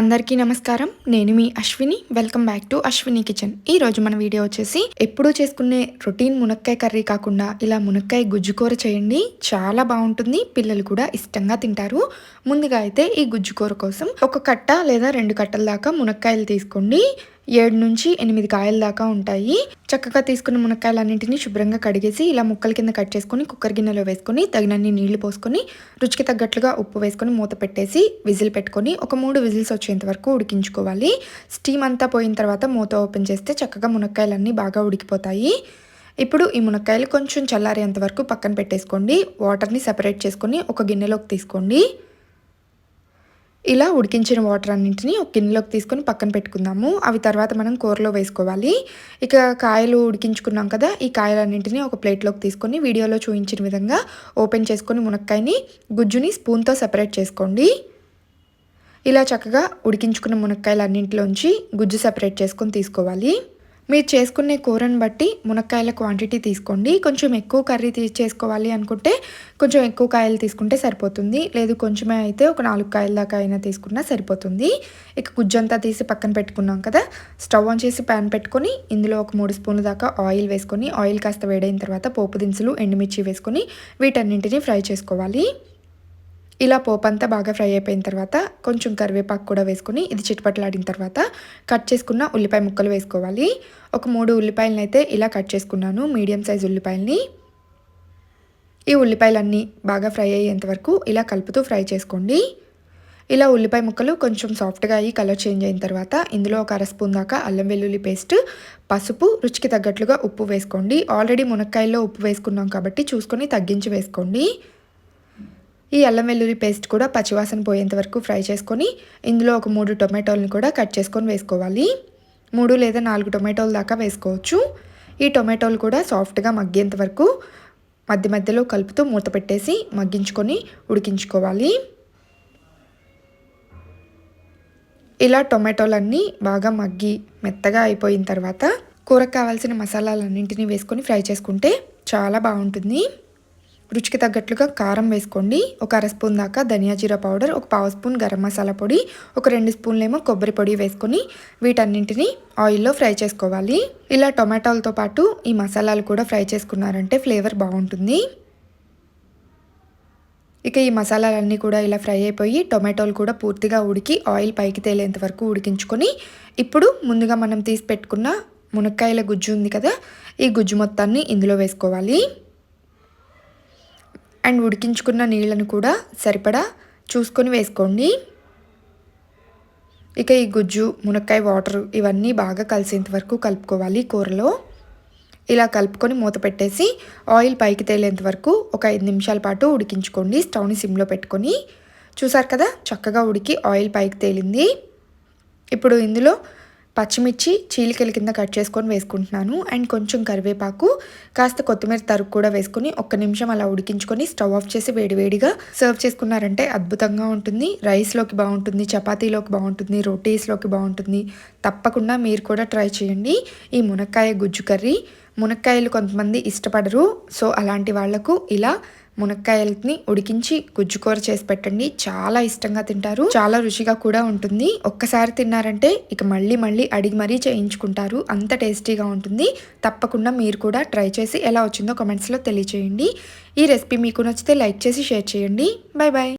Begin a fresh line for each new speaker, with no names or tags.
అందరికీ నమస్కారం. నేను మీ Ashwini. Welcome back to Ashwini kitchen ఈ రోజు మన వీడియో వచ్చేసి ఎప్పుడూ చేసుకునే రొటీన్ మునక్కాయ కర్రీ కాకుండా ఇలా మునక్కాయ గుజ్జు కూర చేయండి. చాలా బాగుంటుంది. పిల్లలు కూడా ఇష్టంగా తింటారు. ముందుగా అయితే ఈ గుజ్జు కూర కోసం ఒక కట్ట లేదా రెండు కట్టల దాకా మునక్కాయలు తీసుకోండి. ఏడు నుంచి ఎనిమిది కాయల దాకా ఉంటాయి. చక్కగా తీసుకున్న మునక్కాయలన్నింటినీ శుభ్రంగా కడిగేసి ఇలా ముక్కల కింద కట్ చేసుకొని కుక్కర్ గిన్నెలో వేసుకొని తగినన్ని నీళ్ళు పోసుకొని రుచికి తగ్గట్లుగా ఉప్పు వేసుకొని మూత పెట్టేసి విజిల్ పెట్టుకొని ఒక మూడు విజిల్స్ వచ్చేంత వరకు ఉడికించుకోవాలి. స్టీమ్ అంతా పోయిన తర్వాత మూత ఓపెన్ చేస్తే చక్కగా మునక్కాయలన్నీ బాగా ఉడికిపోతాయి. ఇప్పుడు ఈ మునక్కాయలు కొంచెం చల్లారేంత వరకు పక్కన పెట్టేసుకోండి. వాటర్ని సెపరేట్ చేసుకొని ఒక గిన్నెలోకి తీసుకోండి. ఇలా ఉడికించిన వాటర్ అన్నింటినీ ఒక గిన్నెలోకి తీసుకొని పక్కన పెట్టుకుందాము. అవి తర్వాత మనం కూరలో వేసుకోవాలి. ఇక కాయలు ఉడికించుకున్నాం కదా ఈ కాయలన్నింటినీ ఒక ప్లేట్లోకి తీసుకొని వీడియోలో చూపించిన విధంగా ఓపెన్ చేసుకొని మునక్కాయని గుజ్జుని స్పూన్తో సెపరేట్ చేసుకోండి. ఇలా చక్కగా ఉడికించుకున్న మునక్కాయలన్నింటిలోంచి గుజ్జు సెపరేట్ చేసుకొని తీసుకోవాలి. మీరు చేసుకునే కూరని బట్టి మునక్కాయల క్వాంటిటీ తీసుకోండి. కొంచెం ఎక్కువ కర్రీ చేసుకోవాలి అనుకుంటే కొంచెం ఎక్కువ కాయలు తీసుకుంటే సరిపోతుంది. లేదు కొంచెమే అయితే ఒక నాలుగు కాయల దాకా అయినా తీసుకున్నా సరిపోతుంది. ఇక గుజ్జంతా తీసి పక్కన పెట్టుకున్నాం కదా స్టవ్ ఆన్ చేసి ప్యాన్ పెట్టుకొని ఇందులో ఒక మూడు స్పూన్ల దాకా ఆయిల్ వేసుకొని ఆయిల్ కాస్త వేడైన తర్వాత పోపు దినుసులు ఎండుమిర్చి వేసుకొని వీటన్నింటినీ ఫ్రై చేసుకోవాలి. ఇలా పోపంతా బాగా ఫ్రై అయిపోయిన తర్వాత కొంచెం కరివేపాకు కూడా వేసుకుని ఇది చిట్పట్లాడిన తర్వాత కట్ చేసుకున్న ఉల్లిపాయ ముక్కలు వేసుకోవాలి. ఒక మూడు ఉల్లిపాయలను అయితే ఇలా కట్ చేసుకున్నాను. మీడియం సైజ్ ఉల్లిపాయలని. ఈ ఉల్లిపాయలన్నీ బాగా ఫ్రై అయ్యేంత వరకు ఇలా కలుపుతూ ఫ్రై చేసుకోండి. ఇలా ఉల్లిపాయ ముక్కలు కొంచెం సాఫ్ట్గా అయ్యి కలర్ చేంజ్ అయిన తర్వాత ఇందులో ఒక అర స్పూన్ దాకా అల్లం వెల్లుల్లి పేస్ట్ పసుపు రుచికి తగ్గట్లుగా ఉప్పు వేసుకోండి. ఆల్రెడీ మునక్కాయల్లో ఉప్పు వేసుకున్నాం కాబట్టి చూసుకొని తగ్గించి వేసుకోండి. ఈ అల్లం వెల్లుల్లి పేస్ట్ కూడా పచ్చివాసన పోయేంత వరకు ఫ్రై చేసుకొని ఇందులో ఒక మూడు టొమాటోలను కూడా కట్ చేసుకొని వేసుకోవాలి. మూడు లేదా నాలుగు టొమాటోల దాకా వేసుకోవచ్చు. ఈ టొమాటోలు కూడా సాఫ్ట్గా మగ్గేంత వరకు మధ్య మధ్యలో కలుపుతూ మూత పెట్టేసి మగ్గించుకొని ఉడికించుకోవాలి. ఇలా టొమాటోలన్నీ బాగా మగ్గి మెత్తగా అయిపోయిన తర్వాత కూరకు కావాల్సిన మసాలాలన్నింటినీ వేసుకొని ఫ్రై చేసుకుంటే చాలా బాగుంటుంది. రుచికి తగ్గట్లుగా కారం వేసుకోండి. ఒక అర స్పూన్ దాకా ధనియా జీరా పౌడర్ ఒక పావు స్పూన్ గరం మసాలా పొడి ఒక రెండు స్పూన్లేమో కొబ్బరి పొడి వేసుకొని వీటన్నింటినీ ఆయిల్లో ఫ్రై చేసుకోవాలి. ఇలా టొమాటోలతో పాటు ఈ మసాలాలు కూడా ఫ్రై చేసుకున్నారంటే ఫ్లేవర్ బాగుంటుంది. ఇక ఈ మసాలాలన్నీ కూడా ఇలా ఫ్రై అయిపోయి టొమాటోలు కూడా పూర్తిగా ఉడికి ఆయిల్ పైకి తేలేంత వరకు ఉడికించుకొని ఇప్పుడు ముందుగా మనం తీసి పెట్టుకున్న మునక్కాయల గుజ్జు ఉంది కదా ఈ గుజ్జు మొత్తాన్ని ఇందులో వేసుకోవాలి. అండ్ ఉడికించుకున్న నీళ్ళను కూడా సరిపడా చూసుకొని వేసుకోండి. ఇక ఈ గుజ్జు మునక్కాయ వాటర్ ఇవన్నీ బాగా కలిసేంత వరకు కలుపుకోవాలి కూరలో. ఇలా కలుపుకొని మూత పెట్టేసి ఆయిల్ పైకి తేలేంత వరకు ఒక ఐదు నిమిషాల పాటు ఉడికించుకోండి స్టవ్ని సిమ్లో పెట్టుకొని. చూసారు కదా చక్కగా ఉడికి ఆయిల్ పైకి తేలింది. ఇప్పుడు ఇందులో పచ్చిమిర్చి చీలికల కింద కట్ చేసుకొని వేసుకుంటున్నాను. అండ్ కొంచెం కరివేపాకు కాస్త కొత్తిమీర తరుగు కూడా వేసుకొని ఒక్క నిమిషం అలా ఉడికించుకొని స్టవ్ ఆఫ్ చేసి వేడివేడిగా సర్వ్ చేసుకున్నారంటే అద్భుతంగా ఉంటుంది. రైస్లోకి బాగుంటుంది చపాతీలోకి బాగుంటుంది రోటీస్లోకి బాగుంటుంది. తప్పకుండా మీరు కూడా ట్రై చేయండి. ఈ మునక్కాయ గుజ్జు కర్రీ మునక్కాయలు కొంతమంది ఇష్టపడరు. సో అలాంటి వాళ్ళకు ఇలా మునక్కాయలని ఉడికించి గుజ్జుకూర చేసి పెట్టండి. చాలా ఇష్టంగా తింటారు. చాలా రుచిగా కూడా ఉంటుంది. ఒక్కసారి తిన్నారంటే ఇక మళ్ళీ మళ్ళీ అడిగి మరీ చేయించుకుంటారు. అంత టేస్టీగా ఉంటుంది. తప్పకుండా మీరు కూడా ట్రై చేసి ఎలా వచ్చిందో కమెంట్స్లో తెలియచేయండి. ఈ రెసిపీ మీకు నచ్చితే లైక్ చేసి షేర్ చేయండి. Bye bye